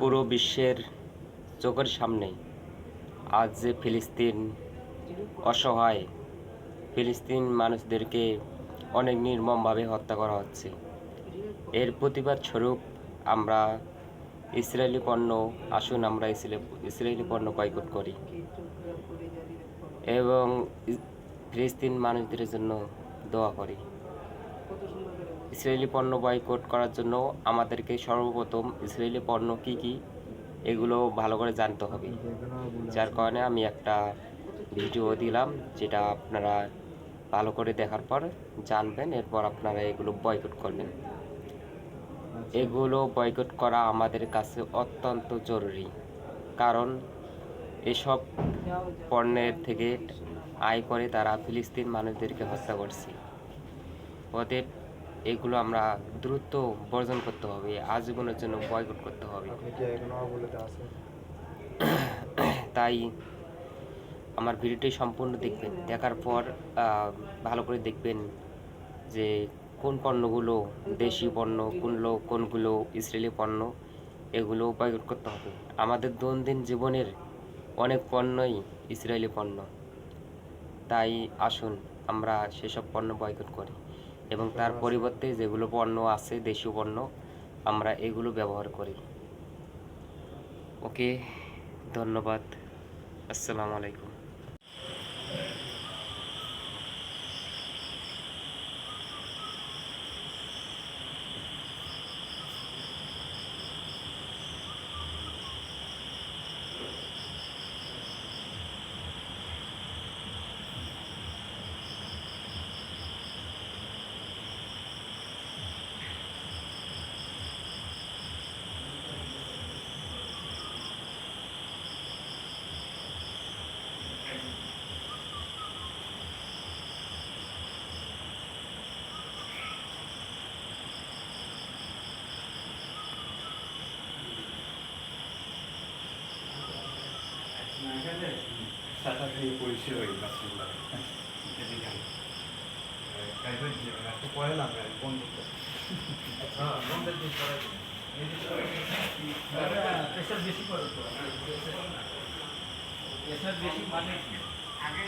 পুরো বিশ্বের চোখের সামনে আজ যে ফিলিস্তিন অসহায় ফিলিস্তিন মানুষদেরকে অনেক নির্মমভাবে হত্যা করা হচ্ছে। এর প্রতিবাদ স্বরূপ আমরা ইসরায়েলি পণ্য আসুন আমরা ইসরায়েলি- ইসরায়েলি পণ্য বয়কট করি। এবং ফিলিস্তিন মানুষদের জন্য দোয়া করি। ইসরায়েলি পণ্য বয়কট করার জন্য আমাদেরকে সর্বপ্রথম ইসরায়েলি পণ্য কী কী, এগুলো ভালো করে জানতে হবে। যার কারণে আমি একটা ভিডিও দিলাম, যেটা আপনারা ভালো করে দেখার পর জানবেন, এরপর আপনারা এগুলো বয়কট করবেন। এগুলো বয়কট করা আমাদের কাছে অত্যন্ত জরুরি, কারণ এসব পণ্যের থেকে আয় করে তারা ফিলিস্তিন মানুষদেরকে হত্যা করছে। অতএব এগুলো আমরা দ্রুত বর্জন করতে হবে আজীবনের জন্য বয়কট করতে হবে। তাই আমার ভিডিওটি সম্পূর্ণ দেখবেন দেখার পর ভালো করে দেখবেন যে কোন পণ্যগুলো দেশি পণ্য কোনগুলো কোনগুলো ইসরায়েলি পণ্য এগুলো বয়কট করতে হবে। আমাদের দৈনন্দিন জীবনের অনেক পণ্যই ইসরায়েলি পণ্য। তাই আসুন আমরা সেসব পণ্য বয়কট করি। এবং তার পরিবর্তে যেগুলো পণ্য আছে, দেশীয় পণ্য, আমরা এগুলো ব্যবহার করি। ওকে, ধন্যবাদ। আসসালামু আলাইকুম। সাথে থেকে পরিষেবা ওই বাসগুলো কাইবার দিয়ে একটা পরে না বন্ধ হ্যাঁ বন্ধ দিয়ে পরে প্রেশার বেশি পড়ে তো প্রেশার বেশি মানে আগে